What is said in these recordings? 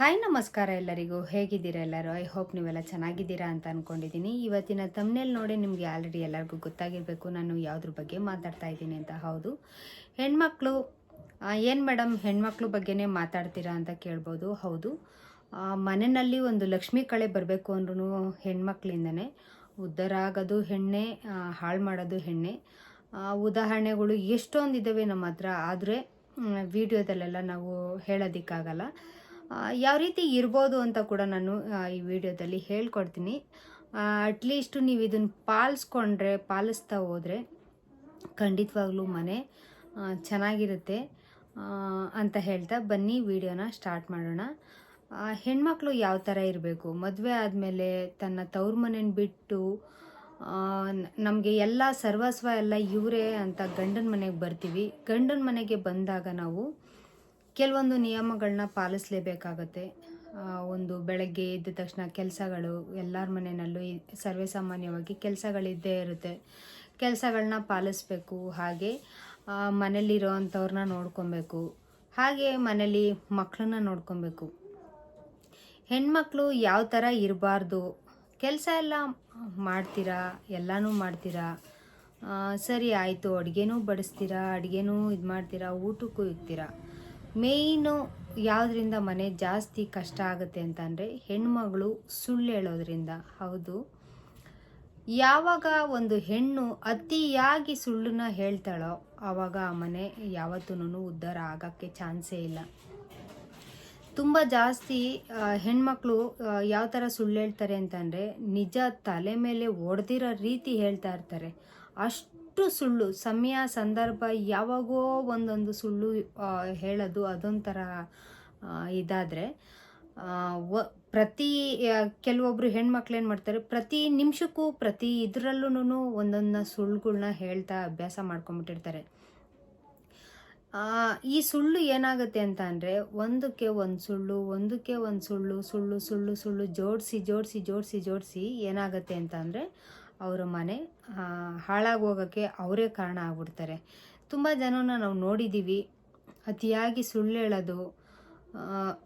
Hi, ನಮಸ್ಕಾರ ಎಲ್ಲರಿಗೂ. ಹೇಗಿದ್ದೀರಾ ಎಲ್ಲರೂ? ಐ ಹೋಪ್ ನೀವೆಲ್ಲ ಚೆನ್ನಾಗಿದ್ದೀರಾ ಅಂತ ಅಂದ್ಕೊಂಡಿದ್ದೀನಿ ಇವತ್ತಿನ ತಮ್ಮನೇಲಿ ನೋಡಿ ನಿಮಗೆ ಆಲ್ರೆಡಿ ಎಲ್ಲರಿಗೂ ಗೊತ್ತಾಗಿರಬೇಕು. ನಾನು ಯಾವುದ್ರ ಬಗ್ಗೆ ಮಾತಾಡ್ತಾ ಇದ್ದೀನಿ ಅಂತ. ಹೌದು. ಹೆಣ್ಮಕ್ಳು ಏನು ಮೇಡಮ್ ಹೆಣ್ಮಕ್ಳು ಬಗ್ಗೆನೇ ಮಾತಾಡ್ತೀರಾ ಅಂತ ಕೇಳ್ಬೋದು. ಹೌದು. ಮನೆಯಲ್ಲಿ ಒಂದು ಲಕ್ಷ್ಮಿ ಕಳೆ ಬರಬೇಕು ಅಂದ್ರೂ ಹೆಣ್ಮಕ್ಳಿಂದನೇ. ಉದ್ಧಾರ ಆಗೋದು ಹೆಣ್ಣೆ ಹಾಳು ಮಾಡೋದು ಹೆಣ್ಣೆ. ಉದಾಹರಣೆಗಳು ಎಷ್ಟೊಂದಿದ್ದಾವೆ ನಮ್ಮ ಹತ್ರ. ಆದರೆ ವಿಡಿಯೋದಲ್ಲೆಲ್ಲ ನಾವು ಹೇಳೋದಕ್ಕಾಗಲ್ಲ. ಯಾವ ರೀತಿ ಇರ್ಬೋದು ಅಂತ ಕೂಡ ನಾನು ಈ ವಿಡಿಯೋದಲ್ಲಿ ಹೇಳ್ಕೊಡ್ತೀನಿ. ಅಟ್ಲೀಸ್ಟು ನೀವು ಇದನ್ನು ಪಾಲಿಸ್ಕೊಂಡ್ರೆ, ಪಾಲಿಸ್ತಾ ಹೋದರೆ ಖಂಡಿತವಾಗ್ಲೂ ಮನೆ ಚೆನ್ನಾಗಿರುತ್ತೆ ಅಂತ ಹೇಳ್ತಾ ಬನ್ನಿ, ವಿಡಿಯೋನ ಸ್ಟಾರ್ಟ್ ಮಾಡೋಣ. ಹೆಣ್ಮಕ್ಳು ಯಾವ ಥರ ಇರಬೇಕು? ಮದುವೆ ಆದಮೇಲೆ ತನ್ನ ತವ್ರ ಮನೇನ ಬಿಟ್ಟು ನಮಗೆ ಎಲ್ಲ ಸರ್ವಸ್ವ ಎಲ್ಲ ಇವರೇ ಅಂತ ಗಂಡನ ಮನೆಗೆ ಬರ್ತೀವಿ. ಗಂಡನ ಮನೆಗೆ ಬಂದಾಗ ನಾವು ಕೆಲವೊಂದು ನಿಯಮಗಳನ್ನ ಪಾಲಿಸಲೇಬೇಕಾಗತ್ತೆ. ಒಂದು ಬೆಳಗ್ಗೆ ಎದ್ದ ತಕ್ಷಣ ಕೆಲಸಗಳು ಎಲ್ಲರ ಮನೆಯಲ್ಲೂ ಸರ್ವೇ ಸಾಮಾನ್ಯವಾಗಿ ಕೆಲಸಗಳಿದ್ದೇ ಇರುತ್ತೆ. ಕೆಲಸಗಳನ್ನ ಪಾಲಿಸ್ಬೇಕು, ಹಾಗೆ ಮನೇಲಿರೋ ಅಂಥವ್ರನ್ನ ನೋಡ್ಕೊಬೇಕು, ಹಾಗೆ ಮನೇಲಿ ಮಕ್ಕಳನ್ನ ನೋಡ್ಕೊಬೇಕು. ಹೆಣ್ಮಕ್ಳು ಯಾವ ಥರ ಇರಬಾರ್ದು? ಕೆಲಸ ಎಲ್ಲ ಮಾಡ್ತೀರಾ? ಎಲ್ಲನೂ ಮಾಡ್ತೀರಾ? ಸರಿ ಆಯಿತು, ಅಡುಗೆನೂ ಬಡಿಸ್ತೀರಾ? ಅಡುಗೆನೂ ಇದು ಮಾಡ್ತೀರಾ ಊಟಕ್ಕೂ ಇರ್ತೀರಾ ಮೇಯ್ನು ಯಾವುದರಿಂದ ಮನೆ ಜಾಸ್ತಿ ಕಷ್ಟ ಆಗುತ್ತೆ ಅಂತಂದರೆ ಹೆಣ್ಮಗಳು ಸುಳ್ಳು ಹೇಳೋದ್ರಿಂದ. ಹೌದು. ಯಾವಾಗ ಒಂದು ಹೆಣ್ಣು ಅತಿಯಾಗಿ ಸುಳ್ಳನ್ನ ಹೇಳ್ತಾಳೋ ಆವಾಗ ಆ ಮನೆ ಯಾವತ್ತೂ ಉದ್ಧಾರ ಆಗೋಕ್ಕೆ ಚಾನ್ಸೇ ಇಲ್ಲ. ತುಂಬ ಜಾಸ್ತಿ ಹೆಣ್ಮಕ್ಳು ಯಾವ ಥರ ಸುಳ್ಳು ಹೇಳ್ತಾರೆ ಅಂತಂದರೆ ನಿಜ ತಲೆ ಮೇಲೆ ಒಡೆದಿರೋ ರೀತಿ ಹೇಳ್ತಾ ಇರ್ತಾರೆ. ಅಷ್ಟು ಸುಳ್ಳು, ಸಮಯ, ಸಂದರ್ಭ, ಯಾವಾಗೋ ಒಂದೊಂದು ಸುಳ್ಳು ಹೇಳೋದು ಅದೊಂಥರ ಇದಾದರೆ ಪ್ರತಿ ಕೆಲವೊಬ್ಬರು ಹೆಣ್ಮಕ್ಳು ಏನು ಮಾಡ್ತಾರೆ, ಪ್ರತಿ ನಿಮಿಷಕ್ಕೂ, ಪ್ರತಿ ಇದರಲ್ಲೂ ಒಂದೊಂದು ಸುಳ್ಳುಗಳ್ನ ಹೇಳ್ತಾ ಅಭ್ಯಾಸ ಮಾಡ್ಕೊಂಬಿಟ್ಟಿರ್ತಾರೆ. ಈ ಸುಳ್ಳು ಏನಾಗುತ್ತೆ ಅಂತ ಅಂದರೆ, ಒಂದಕ್ಕೆ ಒಂದು ಸುಳ್ಳು, ಒಂದಕ್ಕೆ ಒಂದು ಸುಳ್ಳು ಸುಳ್ಳು ಸುಳ್ಳು ಸುಳ್ಳು, ಜೋಡಿಸಿ ಜೋಡಿಸಿ ಜೋಡಿಸಿ ಜೋಡಿಸಿ ಏನಾಗುತ್ತೆ ಅಂತ ಅಂದರೆ ಅವರ ಮನೆ ಹಾಳಾಗಿ ಹೋಗೋಕ್ಕೆ ಅವರೇ ಕಾರಣ ಆಗ್ಬಿಡ್ತಾರೆ. ತುಂಬ ಜನನ ನಾವು ನೋಡಿದ್ದೀವಿ ಅತಿಯಾಗಿ ಸುಳ್ಳು ಹೇಳೋದು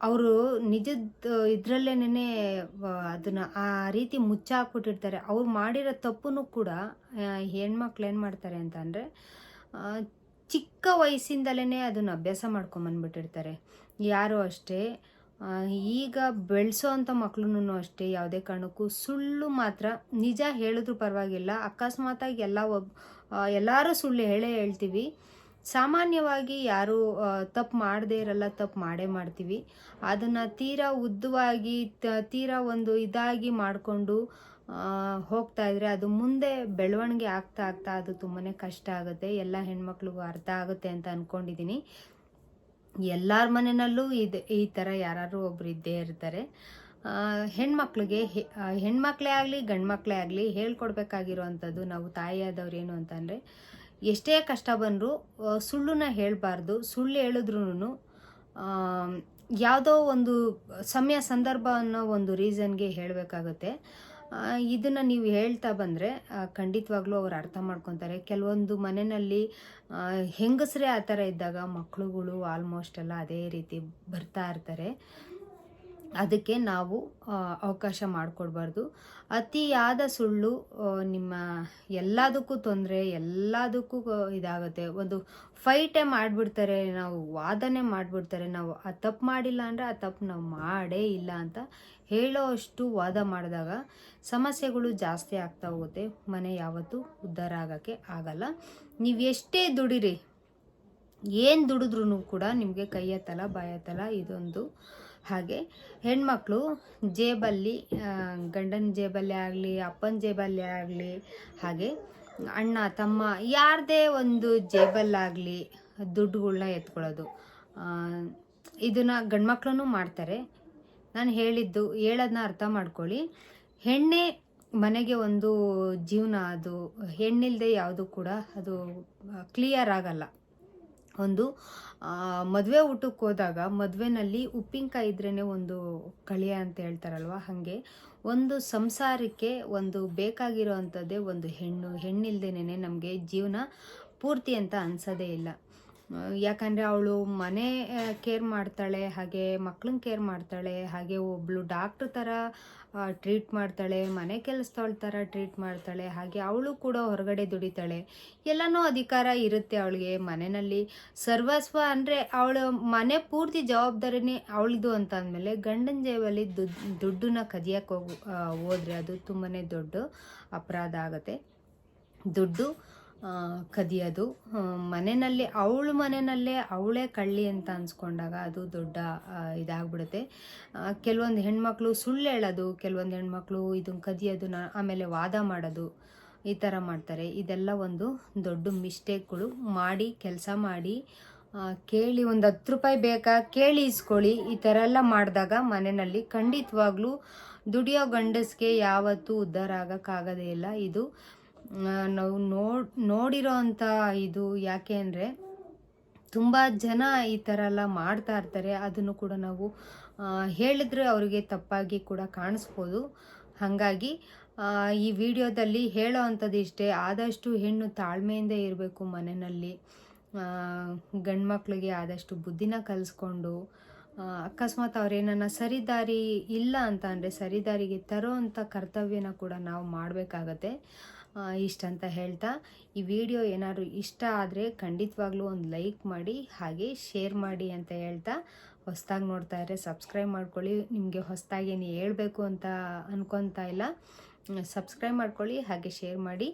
ಅವರು ನಿಜದ ಇದರಲ್ಲೇನೆ ಅದನ್ನು ಆ ರೀತಿ ಮುಚ್ಚಾಕ್ಬಿಟ್ಟಿರ್ತಾರೆ. ಅವ್ರು ಮಾಡಿರೋ ತಪ್ಪು ಕೂಡ ಹೆಣ್ಮಕ್ಳು ಏನು ಮಾಡ್ತಾರೆ ಅಂತ ಅಂದರೆ ಚಿಕ್ಕ ವಯಸ್ಸಿಂದಲೇ ಅದನ್ನು ಅಭ್ಯಾಸ ಮಾಡ್ಕೊಂಬಂದ್ಬಿಟ್ಟಿರ್ತಾರೆ. ಯಾರು ಅಷ್ಟೇ ಈಗ ಬೆಳೆಸೋ ಅಂಥ ಮಕ್ಳೂ ಅಷ್ಟೇ ಯಾವುದೇ ಕಾರಣಕ್ಕೂ ಸುಳ್ಳು ಮಾತ್ರ. ನಿಜ ಹೇಳಿದ್ರು ಪರವಾಗಿಲ್ಲ. ಅಕಸ್ಮಾತಾಗಿ ಎಲ್ಲ ಒಬ್ ಎಲ್ಲರೂ ಸುಳ್ಳು ಹೇಳೇ ಹೇಳ್ತೀವಿ. ಸಾಮಾನ್ಯವಾಗಿ ಯಾರು ತಪ್ಪು ಮಾಡದೇ ಇರಲ್ಲ, ತಪ್ಪು ಮಾಡೇ ಮಾಡ್ತೀವಿ. ಅದನ್ನು ತೀರಾ ಉದ್ದವಾಗಿ ತೀರಾ ಒಂದು ಇದಾಗಿ ಮಾಡಿಕೊಂಡು ಹೋಗ್ತಾ ಇದ್ರೆ ಅದು ಮುಂದೆ ಬೆಳವಣಿಗೆ ಆಗ್ತಾ ಆಗ್ತಾ ಅದು ತುಂಬಾ ಕಷ್ಟ ಆಗುತ್ತೆ. ಎಲ್ಲ ಹೆಣ್ಮಕ್ಳಿಗೂ ಅರ್ಥ ಆಗುತ್ತೆ ಅಂತ ಅಂದ್ಕೊಂಡಿದ್ದೀನಿ ಎಲ್ಲರ ಮನೆಯಲ್ಲೂ ಇದು, ಈ ಥರ ಯಾರು ಒಬ್ರು ಇದ್ದೇ ಇರ್ತಾರೆ. ಹೆಣ್ಮಕ್ಳಿಗೆ ಹೆಣ್ಮಕ್ಳೇ ಆಗಲಿ, ಗಂಡ್ಮಕ್ಳೇ ಆಗಲಿ ಹೇಳ್ಕೊಡ್ಬೇಕಾಗಿರೋವಂಥದ್ದು ನಾವು ತಾಯಿಯಾದವ್ರು ಏನು ಅಂತಂದರೆ, ಎಷ್ಟೇ ಕಷ್ಟ ಬಂದರೂ ಸುಳ್ಳನ್ನ ಹೇಳಬಾರ್ದು. ಸುಳ್ಳು ಹೇಳಿದ್ರೂ ಯಾವುದೋ ಒಂದು ಸಮಯ, ಸಂದರ್ಭ ಅನ್ನೋ ಒಂದು ರೀಸನ್ಗೆ ಹೇಳಬೇಕಾಗುತ್ತೆ. ಇದನ್ನು ನೀವು ಹೇಳ್ತಾ ಬಂದರೆ ಖಂಡಿತವಾಗ್ಲೂ ಅವ್ರು ಅರ್ಥ ಮಾಡ್ಕೊತಾರೆ. ಕೆಲವೊಂದು ಮನೆಯಲ್ಲಿ ಹೆಂಗಸರೇ ಆ ಥರ ಇದ್ದಾಗ ಮಕ್ಕಳುಗಳು ಆಲ್ಮೋಸ್ಟ್ ಎಲ್ಲ ಅದೇ ರೀತಿ ಬರ್ತಾ ಇರ್ತಾರೆ. ಅದಕ್ಕೆ ನಾವು ಅವಕಾಶ ಮಾಡಿಕೊಡ್ಬಾರ್ದು. ಅತಿಯಾದ ಸುಳ್ಳು ನಿಮ್ಮ ಎಲ್ಲದಕ್ಕೂ ತೊಂದರೆ, ಎಲ್ಲದಕ್ಕೂ ಇದಾಗುತ್ತೆ. ಒಂದು ಫೈಟೇ ಮಾಡಿಬಿಡ್ತಾರೆ, ನಾವು ವಾದನೆ ಮಾಡಿಬಿಡ್ತಾರೆ, ನಾವು ಆ ತಪ್ಪು ಮಾಡಿಲ್ಲ ಅಂದರೆ ಆ ತಪ್ಪು ನಾವು ಮಾಡೇ ಇಲ್ಲ ಅಂತ ಹೇಳೋ ಅಷ್ಟು ವಾದ ಮಾಡಿದಾಗ ಸಮಸ್ಯೆಗಳು ಜಾಸ್ತಿ ಆಗ್ತಾ ಹೋಗುತ್ತೆ. ಮನೆ ಯಾವತ್ತೂ ಉದ್ಧಾರ ಆಗೋಕ್ಕೆ ಆಗಲ್ಲ. ನೀವು ಎಷ್ಟೇ ದುಡಿರಿ, ಏನು ದುಡಿದ್ರೂ ಕೂಡ ನಿಮಗೆ ಕೈಯ ತಲ, ಬಾಯ ತಲ ಇದೊಂದು ಹಾಗೆ. ಹೆಣ್ಮಕ್ಳು ಜೇಬಲ್ಲಿ ಗಂಡನ ಜೇಬಲ್ಲೇ ಆಗಲಿ, ಅಪ್ಪನ ಜೇಬಲ್ಲಿ ಆಗಲಿ, ಹಾಗೆ ಅಣ್ಣ, ತಮ್ಮ ಯಾರದೇ ಒಂದು ಜೇಬಲ್ಲಾಗಲಿ ದುಡ್ಡುಗಳ್ನ ಎತ್ಕೊಳ್ಳೋದು. ಇದನ್ನು ಗಂಡ್ಮಕ್ಳು ಮಾಡ್ತಾರೆ. ನಾನು ಹೇಳಿದ್ದು ಹೇಳೋದನ್ನ ಅರ್ಥ ಮಾಡ್ಕೊಳ್ಳಿ. ಹೆಣ್ಣೆ ಮನೆಗೆ ಒಂದು ಜೀವನ, ಅದು ಹೆಣ್ಣಿಲ್ಲದೆ ಯಾವುದು ಕೂಡ ಅದು ಕ್ಲಿಯರ್ ಆಗಲ್ಲ. ಒಂದು ಮದುವೆ ಊಟಕ್ಕೆ ಹೋದಾಗ ಮದುವೆನಲ್ಲಿ ಉಪ್ಪಿನಕಾಯಿ ಇದ್ರೇ ಒಂದು ಕಳಿಯ ಅಂತ ಹೇಳ್ತಾರಲ್ವ? ಹಾಗೆ ಒಂದು ಸಂಸಾರಕ್ಕೆ ಒಂದು ಬೇಕಾಗಿರೋ ಅಂಥದ್ದೇ ಒಂದು ಹೆಣ್ಣು ಹೆಣ್ಣಿಲ್ದೇನೆ ನಮಗೆ ಜೀವನ ಪೂರ್ತಿ ಅಂತ ಅನ್ಸೋದೇ ಇಲ್ಲ. ಯಾಕಂದರೆ ಅವಳು ಮನೆ ಕೇರ್ ಮಾಡ್ತಾಳೆ, ಹಾಗೆ ಮಕ್ಳನ್ನ ಕೇರ್ ಮಾಡ್ತಾಳೆ, ಹಾಗೆ ಒಬ್ಬಳು ಡಾಕ್ಟ್ರ್ ಥರ ಟ್ರೀಟ್ ಮಾಡ್ತಾಳೆ, ಮನೆ ಕೆಲಸದವಳ ಥರ ಟ್ರೀಟ್ ಮಾಡ್ತಾಳೆ, ಹಾಗೆ ಅವಳು ಕೂಡ ಹೊರಗಡೆ ದುಡಿತಾಳೆ. ಎಲ್ಲನೂ ಅಧಿಕಾರ ಇರುತ್ತೆ ಅವಳಿಗೆ ಮನೆಯಲ್ಲಿ ಸರ್ವಸ್ವ ಅಂದರೆ ಅವಳು ಮನೆ ಪೂರ್ತಿ ಜವಾಬ್ದಾರಿನೇ ಅವಳದು ಅಂತ ಅಂದಮೇಲೆ ಗಂಡನ ಜೇಬಲ್ಲಿ ದುಡ್ಡು ದುಡ್ಡನ್ನ ಕದಿಯಕ್ಕೆ ಹೋದ್ರೆ ಅದು ತುಂಬಾ ದೊಡ್ಡ ಅಪರಾಧ ಆಗುತ್ತೆ. ದುಡ್ಡು ಕದಿಯೋದು. ಮನೆಯಲ್ಲಿ ಅವಳ ಮನೆಯಲ್ಲೇ ಅವಳೇ ಕಳ್ಳಿ ಅಂತ ಅನ್ಸ್ಕೊಂಡಾಗ ಅದು ದೊಡ್ಡ ಇದಾಗ್ಬಿಡುತ್ತೆ. ಕೆಲವೊಂದು ಹೆಣ್ಮಕ್ಳು ಸುಳ್ಳು ಹೇಳೋದು, ಕೆಲವೊಂದು ಹೆಣ್ಮಕ್ಳು ಇದನ್ನ ಕದಿಯೋದು ಆಮೇಲೆ ವಾದ ಮಾಡೋದು, ಈ ಥರ ಮಾಡ್ತಾರೆ. ಇದೆಲ್ಲ ಒಂದು ದೊಡ್ಡ ಮಿಸ್ಟೇಕ್ಗಳು. ಮಾಡಿ, ಕೆಲಸ ಮಾಡಿ ಕೇಳಿ ಒಂದು ಹತ್ತು ರೂಪಾಯಿ ಬೇಕಾ, ಕೇಳಿ ಇಸ್ಕೊಳ್ಳಿ. ಈ ಥರ ಎಲ್ಲ ಮಾಡಿದಾಗ ಮನೆಯಲ್ಲಿ ಖಂಡಿತವಾಗ್ಲೂ ದುಡಿಯೋ ಗಂಡಸ್ಗೆ ಯಾವತ್ತೂ ಉದ್ಧಾರ ಆಗೋಕ್ಕಾಗೋದೇ ಇಲ್ಲ. ಇದು ನಾವು ನೋಡ್, ನೋಡಿರೋ ಅಂಥ ಇದು ಯಾಕೆ ಅಂದರೆ ತುಂಬ ಜನ ಈ ಥರ ಎಲ್ಲ ಮಾಡ್ತಾ ಇರ್ತಾರೆ. ಅದನ್ನು ಕೂಡ ನಾವು ಹೇಳಿದ್ರೆ ಅವರಿಗೆ ತಪ್ಪಾಗಿ ಕೂಡ ಕಾಣಿಸ್ಬೋದು. ಹಾಗಾಗಿ ಈ ವಿಡಿಯೋದಲ್ಲಿ ಹೇಳೋ ಅಂಥದ್ದು ಇಷ್ಟೇ. ಆದಷ್ಟು ಹೆಣ್ಣು ತಾಳ್ಮೆಯಿಂದ ಇರಬೇಕು ಮನೆಯಲ್ಲಿ. ಗಂಡು ಮಕ್ಕಳಿಗೆ ಆದಷ್ಟು ಬುದ್ಧಿನ ಕಲಿಸ್ಕೊಂಡು ಅಕಸ್ಮಾತ್ ಅವ್ರೇನನ್ನ ಸರಿದಾರಿ ಇಲ್ಲ ಅಂತ ಅಂದರೆ ಸರಿದಾರಿಗೆ ತರೋ ಅಂಥ ಕರ್ತವ್ಯನ ಕೂಡ ನಾವು ಮಾಡಬೇಕಾಗತ್ತೆ. ಇಷ್ಟಂತ ಹೇಳ್ತಾ, ಈ ವಿಡಿಯೋ ಏನಾದರೂ ಇಷ್ಟ ಆದರೆ ಖಂಡಿತವಾಗ್ಲೂ ಒಂದು ಲೈಕ್ ಮಾಡಿ, ಹಾಗೆ ಶೇರ್ ಮಾಡಿ ಅಂತ ಹೇಳ್ತಾ, ಹೊಸ್ದಾಗಿ ನೋಡ್ತಾ ಇದ್ರೆ ಸಬ್ಸ್ಕ್ರೈಬ್ ಮಾಡ್ಕೊಳ್ಳಿ. ನಿಮಗೆ ಹೊಸದಾಗಿ ಏನು ಹೇಳ್ಬೇಕು ಅಂತ ಅನ್ಕೊತಾ ಇಲ್ಲ, ಸಬ್ಸ್ಕ್ರೈಬ್ ಮಾಡ್ಕೊಳ್ಳಿ, ಹಾಗೆ ಶೇರ್ ಮಾಡಿ.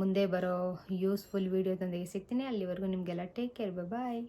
ಮುಂದೆ ಬರೋ ಯೂಸ್ಫುಲ್ ವೀಡಿಯೋದೊಂದಿಗೆ ಸಿಗ್ತೀನಿ. ಅಲ್ಲಿವರೆಗೂ ನಿಮಗೆಲ್ಲ ಟೇಕ್ ಕೇರ್ ಬಾಯ್